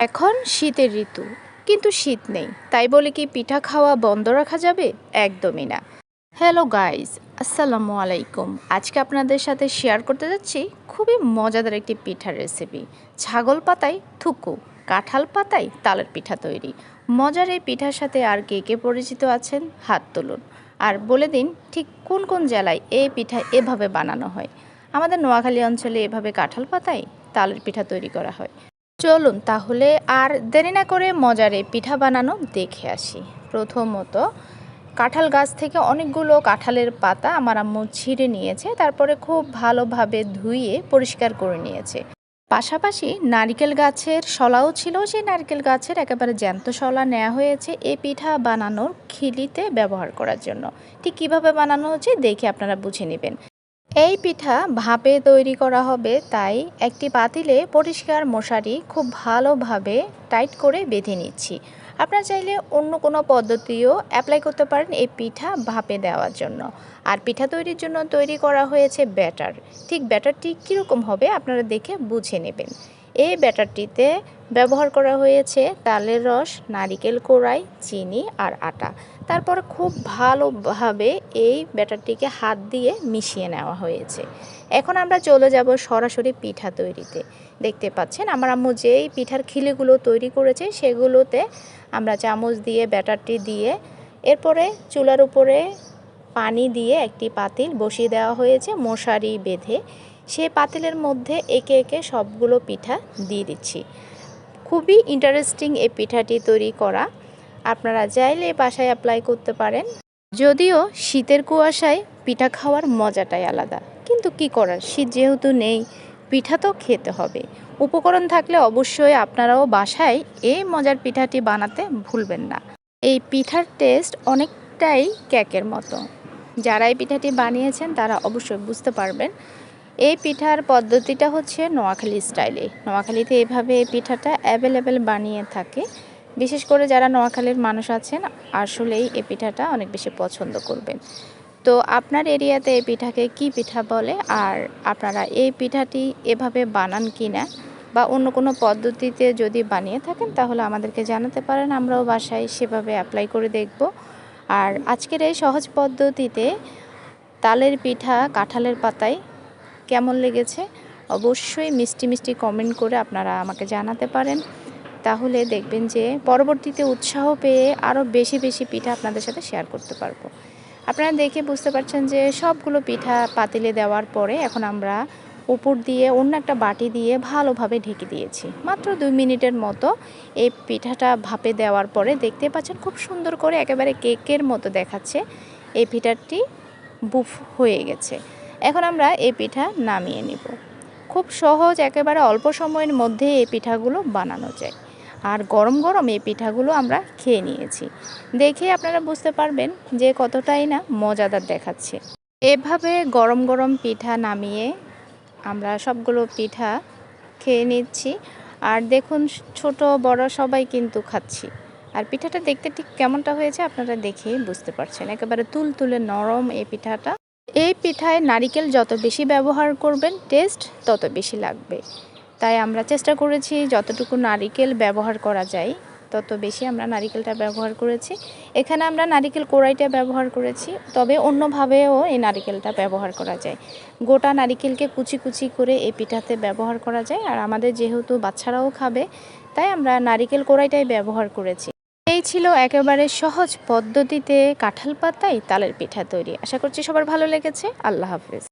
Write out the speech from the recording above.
এখন শীতের ঋতু, কিন্তু শীত নেই। তাই বলে কি পিঠা খাওয়া বন্ধ রাখা যাবে? একদমই না। হ্যালো গাইস আসসালামু আলাইকুম। আজকে আপনাদের সাথে শেয়ার করতে যাচ্ছি খুবই মজাদার একটি পিঠার রেসিপি ছাগল পাতায় থুকু, কাঁঠাল পাতায় তালের পিঠা তৈরি। মজার এই পিঠার সাথে আর কে কে পরিচিত আছেন? হাত তুলুন। আর বলে দিন, ঠিক কোন কোন জেলায় এই পিঠা এভাবে বানানো হয়? আমাদের নোয়াখালী অঞ্চলে এভাবে কাঁঠাল পাতায় তালের পিঠা তৈরি করা হয়। চলুন তাহলে আর দেরি না করে মজার পিঠা বানানো দেখে আসি। প্রথমত, কাঁঠাল গাছ থেকে অনেকগুলো কাঁঠালের পাতা আমার আম্মু ছিঁড়ে নিয়েছে, তারপরে খুব ভালোভাবে ধুয়ে পরিষ্কার করে নিয়েছে। পাশাপাশি নারকেল গাছের শলাও ছিল, সেই নারকেল গাছের একেবারে জ্যান্ত শলা নেওয়া হয়েছে এই পিঠা বানানোর খিলিতে ব্যবহার করার জন্য। ঠিক কীভাবে বানানো হচ্ছে দেখে আপনারা বুঝে নেবেন। এই পিঠা ভাপে তৈরি করা হবে, তাই একটি পাতিলে পরিষ্কার মশারি খুব ভালোভাবে টাইট করে বেঁধে নিচ্ছি। আপনারা চাইলে অন্য কোনো পদ্ধতিও অ্যাপ্লাই করতে পারেন এই পিঠা ভাপে দেওয়ার জন্য। আর পিঠা তৈরির জন্য তৈরি করা হয়েছে ব্যাটার। ঠিক ব্যাটারটি কীরকম হবে আপনারা দেখে বুঝে নেবেন। এই ব্যাটারটিতে ব্যবহার করা হয়েছে তালের রস, নারিকেল কোড়াই, চিনি আর আটা। তারপর খুব ভালোভাবে এই ব্যাটারটিকে হাত দিয়ে মিশিয়ে নেওয়া হয়েছে। এখন আমরা চলে যাব সরাসরি পিঠা তৈরিতে। দেখতে পাচ্ছেন, আমার আম্মু যেই পিঠার খিলিগুলো তৈরি করেছে, সেগুলোতে আমরা চামচ দিয়ে ব্যাটারটি দিয়ে এরপরে চুলার উপরে পানি দিয়ে একটি পাতিল বসিয়ে দেওয়া হয়েছে, মশারি বেঁধে। সে পাতিলের মধ্যে একে একে সবগুলো পিঠা দিয়ে দিচ্ছি। খুবই ইন্টারেস্টিং এই পিঠাটি তৈরি করা। আপনারা চাইলে বাসায় অ্যাপ্লাই করতে পারেন। যদিও শীতের কুয়াশায় পিঠা খাওয়ার মজাটাই আলাদা। কিন্তু কি করার? শীত যেহেতু নেই, পিঠা তো খেতে হবে। উপকরণ থাকলে অবশ্যই আপনারাও বাসায় এই মজার পিঠাটি বানাতে ভুলবেন না। এই পিঠার টেস্ট অনেকটাই কেকের মতো। যারা এই পিঠাটি বানিয়েছেন, তারা অবশ্যই বুঝতে পারবেন। এই পিঠার পদ্ধতিটা হচ্ছে নোয়াখালী স্টাইলে। নোয়াখালীতে এভাবে এই পিঠাটা অ্যাভেলেবেল বানিয়ে থাকে। বিশেষ করে যারা নোয়াখালীর মানুষ আছেন, আসলেই এই পিঠাটা অনেক বেশি পছন্দ করবেন। তো আপনার এরিয়াতে এই পিঠাকে কি পিঠা বলে? আর আপনারা এই পিঠাটি এভাবে বানান কি না বা অন্য কোনো পদ্ধতিতে যদি বানিয়ে থাকেন, তাহলে আমাদেরকে জানাতে পারেন, আমরাও বাসায় সেভাবে অ্যাপ্লাই করে দেখব। আর আজকের এই সহজ পদ্ধতিতে তালের পিঠা, কাঁঠালের পাতায় কেমন লেগেছে, অবশ্যই মিষ্টি মিষ্টি কমেন্ট করে আপনারা আমাকে জানাতে পারেন। তাহলে দেখবেন যে পরবর্তীতে উৎসাহ পেয়ে আরও বেশি বেশি পিঠা আপনাদের সাথে শেয়ার করতে পারব। আপনারা দেখে বুঝতে পারছেন যে সবগুলো পিঠা পাতিলে দেওয়ার পরে এখন আমরা উপর দিয়ে অন্য একটা বাটি দিয়ে ভালোভাবে ঢেকে দিয়েছি। মাত্র দুই মিনিটের মতো এই পিঠাটা ভাপে দেওয়ার পরে দেখতে পাচ্ছেন খুব সুন্দর করে একেবারে কেকের মতো দেখাচ্ছে। এই পিঠাটি বুফ হয়ে গেছে। এখন আমরা এই পিঠা নামিয়ে নিব। খুব সহজ একেবারে অল্প সময়ের মধ্যে এই পিঠাগুলো বানানো যায়। আর গরম গরম এই পিঠাগুলো আমরা খেয়ে নিয়েছি। দেখে আপনারা বুঝতে পারবেন যে কতটাই না মজাদার দেখাচ্ছে। এভাবে গরম গরম পিঠা নামিয়ে আমরা সবগুলো পিঠা খেয়ে নিচ্ছি। আর দেখুন, ছোট, বড় সবাই কিন্তু খাচ্ছি। আর পিঠাটা দেখতে ঠিক কেমনটা হয়েছে আপনারা দেখে বুঝতে পারছেন। একেবারে তুল তুলে নরম এই পিঠাটা। এই পিঠায় নারিকেল যত বেশি ব্যবহার করবেন টেস্ট তত বেশি লাগবে। তাই আমরা চেষ্টা করেছি যতটুকু নারিকেল ব্যবহার করা যায়, তত বেশি আমরা নারিকেলটা ব্যবহার করেছি। এখানে আমরা নারিকেল কোড়াইটা ব্যবহার করেছি, তবে অন্যভাবেও এই নারিকেলটা ব্যবহার করা যায়। গোটা নারিকেলকে কুচি কুচি করে এই পিঠাতে ব্যবহার করা যায়, আর আমাদের যেহেতু বাচ্চারাও খাবে, তাই আমরা নারিকেল কোড়াইটাই ব্যবহার করেছি। এই ছিল একেবারে সহজ পদ্ধতিতে কাঁঠাল পাতায় তালের পিঠা তৈরি। আশা করছি সবার ভালো লেগেছে। আল্লাহ হাফিজ।